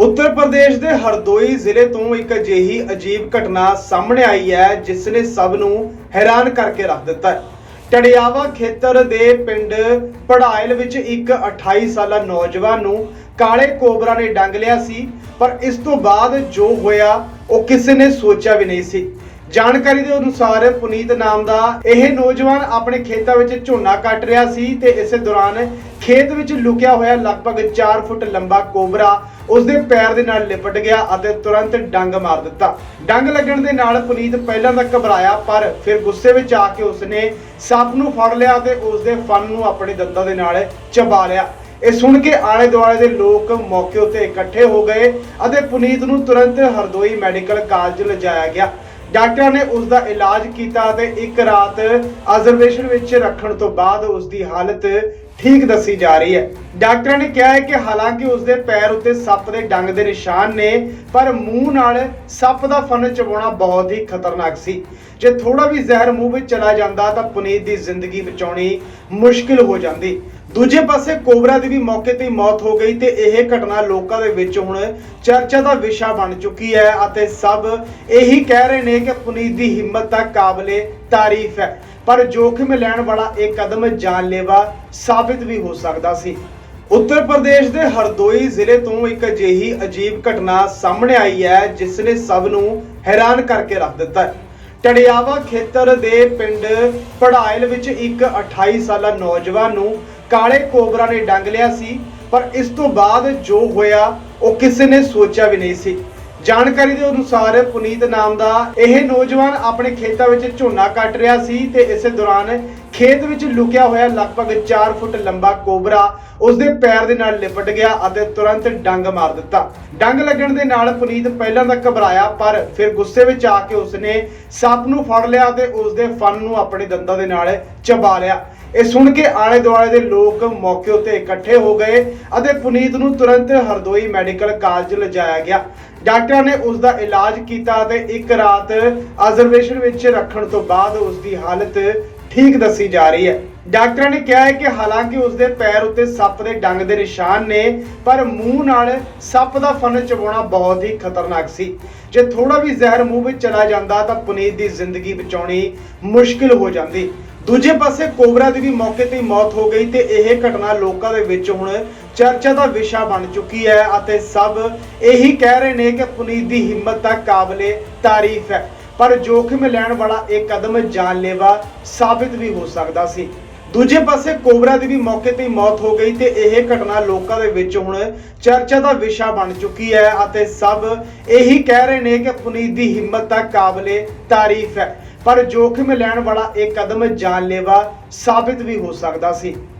ਉੱਤਰ ਪ੍ਰਦੇਸ਼ ਦੇ ਹਰਦੋਈ ਜ਼ਿਲ੍ਹੇ ਤੋਂ ਇੱਕ ਅਜਿਹੀ ਅਜੀਬ ਘਟਨਾ ਸਾਹਮਣੇ ਆਈ ਹੈ, ਜਿਸ ਨੇ ਸਭ ਨੂੰ ਹੈਰਾਨ ਕਰਕੇ ਰੱਖ ਦਿੱਤਾ ਹੈ। ਟੜਿਆਵਾ ਖੇਤਰ ਦੇ ਪਿੰਡ ਪੜਾਇਲ ਵਿੱਚ ਇੱਕ 28 ਸਾਲਾ ਨੌਜਵਾਨ ਨੂੰ ਕਾਲੇ ਕੋਬਰਾ ਨੇ ਡੰਗ ਲਿਆ ਸੀ, ਪਰ ਇਸ ਤੋਂ ਬਾਅਦ ਜੋ ਹੋਇਆ, ਉਹ ਕਿਸੇ ਨੇ ਸੋਚਿਆ ਵੀ ਨਹੀਂ ਸੀ। ਜਾਣਕਾਰੀ ਦੇ ਅਨੁਸਾਰ ਪੁਨੀਤ ਨਾਮ ਦਾ ਇਹ ਨੌਜਵਾਨ ਆਪਣੇ ਖੇਤਾਂ ਵਿੱਚ ਝੋਨਾ ਕੱਟ ਰਿਹਾ ਸੀ ਤੇ ਇਸੇ ਦੌਰਾਨ ਖੇਤ ਵਿੱਚ ਲੁਕਿਆ ਹੋਇਆ ਲਗਭਗ 4 ਫੁੱਟ ਲੰਬਾ ਕੋਬਰਾ ਉਸਦੇ ਪੈਰ ਦੇ ਨਾਲ ਲਿਪਟ ਗਿਆ ਅਤੇ ਤੁਰੰਤ ਡੰਗ ਮਾਰ ਦਿੱਤਾ। ਡੰਗ ਲੱਗਣ ਦੇ ਨਾਲ ਪੁਨੀਤ ਪਹਿਲਾਂ ਤਾਂ ਘਬਰਾਇਆ, ਪਰ ਫਿਰ ਗੁੱਸੇ ਵਿੱਚ ਆ ਕੇ ਉਸਨੇ ਸੱਪ ਨੂੰ ਫੜ ਲਿਆ ਤੇ ਉਸਦੇ ਫਨ ਨੂੰ ਆਪਣੇ ਦੰਦਾਂ ਦੇ ਨਾਲ ਚਬਾ ਲਿਆ। ਇਹ ਸੁਣ ਕੇ ਆਲੇ ਦੁਆਲੇ ਦੇ ਲੋਕ ਮੌਕੇ ਉੱਤੇ ਇਕੱਠੇ ਹੋ ਗਏ ਅਤੇ ਪੁਨੀਤ ਨੂੰ ਤੁਰੰਤ ਹਰਦੋਈ ਮੈਡੀਕਲ ਕਾਲਜ ਲਿਜਾਇਆ ਗਿਆ। ਡਾਕਟਰਾਂ ਨੇ ਉਸ ਦਾ ਇਲਾਜ ਕੀਤਾ ਤੇ ਇੱਕ ਰਾਤ ਆਬਜ਼ਰਵੇਸ਼ਨ ਵਿੱਚ ਰੱਖਣ ਤੋਂ ਬਾਅਦ ਉਸ ਦੀ ਹਾਲਤ ਠੀਕ ਦੱਸੀ ਜਾ ਰਹੀ ਹੈ। ਡਾਕਟਰਾਂ ਨੇ ਕਿਹਾ ਹੈ ਕਿ ਹਾਲਾਂਕਿ ਉਸ ਦੇ ਪੈਰ ਉੱਤੇ ਸੱਪ ਦੇ ਡੰਗ ਦੇ ਨਿਸ਼ਾਨ ਨੇ, ਪਰ ਮੂੰਹ ਨਾਲ ਸੱਪ ਦਾ ਫਨ ਚਬਾਉਣਾ ਬਹੁਤ ਹੀ ਖਤਰਨਾਕ ਸੀ। ਜੇ ਥੋੜਾ ਵੀ ਜ਼ਹਿਰ ਮੂੰਹ ਵਿੱਚ ਚਲਾ ਜਾਂਦਾ ਤਾਂ ਪੁਨੀਤ ਦੀ ਜ਼ਿੰਦਗੀ ਬਚਾਉਣੀ ਮੁਸ਼ਕਿਲ ਹੋ ਜਾਂਦੀ। ਦੂਜੇ ਪਾਸੇ ਕੋਬਰਾ ਦੀ ਵੀ ਮੌਕੇ ਤੇ ਹੀ ਮੌਤ ਹੋ ਗਈ ਤੇ ਇਹ ਘਟਨਾ ਲੋਕਾਂ ਦੇ ਵਿੱਚ ਹੁਣ ਚਰਚਾ ਦਾ ਵਿਸ਼ਾ ਬਣ ਚੁੱਕੀ ਹੈ ਅਤੇ ਸਭ ਇਹੀ ਕਹਿ ਰਹੇ ਨੇ ਕਿ ਪੁਨੀਤ ਦੀ ਹਿੰਮਤ ਤਾਂ ਕਾਬਲੇ ਤਾਰੀਫ ਹੈ। ਪਰ ਜੋਖਿਮ ਲੈਣ ਵਾਲਾ ਇਹ ਕਦਮ ਜਾਨਲੇਵਾ ਸਾਬਿਤ ਵੀ ਹੋ ਸਕਦਾ ਸੀ। ਉੱਤਰ ਪ੍ਰਦੇਸ਼ ਦੇ ਹਰਦੋਈ ਜ਼ਿਲ੍ਹੇ ਤੋਂ ਇੱਕ ਅਜਿਹੀ ਅਜੀਬ ਘਟਨਾ ਸਾਹਮਣੇ ਆਈ ਹੈ, ਜਿਸ ਨੇ ਸਭ ਨੂੰ ਹੈਰਾਨ ਕਰਕੇ ਰੱਖ ਦਿੱਤਾ ਹੈ। ਟੜਿਆਵਾ ਖੇਤਰ ਦੇ ਪਿੰਡ ਪੜਾਇਲ ਵਿੱਚ ਇੱਕ 28 ਸਾਲਾ ਨੌਜਵਾਨ ਨੂੰ ਕਾਲੇ ਕੋਬਰਾ ਨੇ ਡੰਗ ਲਿਆ ਸੀ, ਪਰ ਇਸ ਤੋਂ ਬਾਅਦ ਜੋ ਹੋਇਆ, ਉਹ ਕਿਸੇ ਨੇ ਸੋਚਿਆ ਵੀ ਨਹੀਂ ਸੀ। ਜਾਣਕਾਰੀ ਦੇ ਅਨੁਸਾਰ ਪੁਨੀਤ ਨਾਮ ਦਾ ਇਹ ਨੌਜਵਾਨ ਆਪਣੇ ਖੇਤਾਂ ਵਿੱਚ ਝੋਨਾ ਕੱਟ ਰਿਹਾ ਸੀ ਤੇ ਇਸੇ ਦੌਰਾਨ ਖੇਤ ਵਿੱਚ ਲੁਕਿਆ ਹੋਇਆ ਲਗਭਗ 4 ਫੁੱਟ ਲੰਬਾ ਕੋਬਰਾ ਉਸਦੇ ਪੈਰ ਦੇ ਨਾਲ ਲਿਪਟ ਗਿਆ ਅਤੇ ਤੁਰੰਤ ਡੰਗ ਮਾਰ ਦਿੱਤਾ। ਡੰਗ ਲੱਗਣ ਦੇ ਨਾਲ ਪੁਨੀਤ ਪਹਿਲਾਂ ਤਾਂ ਘਬਰਾਇਆ, ਪਰ ਫਿਰ ਗੁੱਸੇ ਵਿੱਚ ਆ ਕੇ ਉਸਨੇ ਸੱਪ ਨੂੰ ਫੜ ਲਿਆ ਤੇ ਉਸਦੇ ਫਨ ਨੂੰ ਆਪਣੇ ਦੰਦਾਂ ਦੇ ਨਾਲ ਚਬਾ ਲਿਆ। ਇਹ ਸੁਣ ਕੇ ਆਲੇ ਦੁਆਲੇ ਦੇ ਲੋਕ ਮੌਕੇ ਉੱਤੇ ਇਕੱਠੇ ਹੋ ਗਏ ਅਤੇ ਪੁਨੀਤ ਨੂੰ ਤੁਰੰਤ ਹਰਦੋਈ ਮੈਡੀਕਲ ਕਾਲਜ ਲਿਜਾਇਆ ਗਿਆ। ਡਾਕਟਰਾਂ ਨੇ ਉਸ ਦਾ ਇਲਾਜ ਕੀਤਾ ਅਤੇ ਇੱਕ ਰਾਤ ਆਬਜ਼ਰਵੇਸ਼ਨ ਵਿੱਚ ਰੱਖਣ ਤੋਂ ਬਾਅਦ ਉਸ ਦੀ ਹਾਲਤ ਠੀਕ ਦੱਸੀ ਜਾ ਰਹੀ ਹੈ। ਡਾਕਟਰਾਂ ਨੇ ਕਿਹਾ ਹੈ ਕਿ ਹਾਲਾਂਕਿ ਉਸ ਦੇ ਪੈਰ ਉੱਤੇ ਸੱਪ ਦੇ ਡੰਗ ਦੇ ਨਿਸ਼ਾਨ ਨੇ, ਪਰ ਮੂੰਹ ਨਾਲ ਸੱਪ ਦਾ ਫਨ ਚਬਾਉਣਾ ਬਹੁਤ ਹੀ ਖਤਰਨਾਕ ਸੀ। ਜੇ ਥੋੜਾ ਵੀ ਜ਼ਹਿਰ ਮੂੰਹ ਵਿੱਚ ਚਲਾ ਜਾਂਦਾ ਤਾਂ ਪੁਨੀਤ ਦੀ ਜ਼ਿੰਦਗੀ ਬਚਾਉਣੀ ਮੁਸ਼ਕਿਲ ਹੋ ਜਾਂਦੀ। ਦੂਜੇ ਪਾਸੇ ਕੋਬਰਾ ਦੀ ਵੀ ਮੌਕੇ ਤੇ ਹੀ ਮੌਤ ਹੋ ਗਈ ਤੇ ਇਹ ਘਟਨਾ ਲੋਕਾਂ ਦੇ ਵਿੱਚ ਹੁਣ ਚਰਚਾ ਦਾ ਵਿਸ਼ਾ ਬਣ ਚੁੱਕੀ ਹੈ ਅਤੇ ਸਭ ਇਹੀ ਕਹਿ ਰਹੇ ਨੇ ਕਿ ਪੁਨੀਤ ਦੀ ਹਿੰਮਤ ਦਾ ਕਾਬਲੇ ਤਾਰੀਫ ਹੈ। ਪਰ ਜੋਖਿਮ ਲੈਣ ਵਾਲਾ ਇਹ ਕਦਮ ਜਾਨਲੇਵਾ ਸਾਬਿਤ ਵੀ ਹੋ ਸਕਦਾ ਸੀ। ਦੂਜੇ ਪਾਸੇ ਕੋਬਰਾ ਦੀ ਵੀ ਮੌਕੇ ਤੇ ਹੀ ਮੌਤ ਹੋ ਗਈ ਤੇ ਇਹ ਘਟਨਾ ਲੋਕਾਂ ਦੇ ਵਿੱਚ ਹੁਣ ਚਰਚਾ ਦਾ ਵਿਸ਼ਾ ਬਣ ਚੁੱਕੀ ਹੈ ਅਤੇ ਸਭ ਇਹੀ ਕਹਿ ਰਹੇ ਨੇ ਕਿ ਪੁਨੀਤ ਦੀ ਹਿੰਮਤ ਦਾ ਕਾਬਲੇ ਤਾਰੀਫ ਹੈ। ਪਰ ਜੋਖਿਮ ਲੈਣ ਵਾਲਾ ਇਹ ਕਦਮ ਜਾਨਲੇਵਾ ਸਾਬਿਤ ਵੀ ਹੋ ਸਕਦਾ ਸੀ।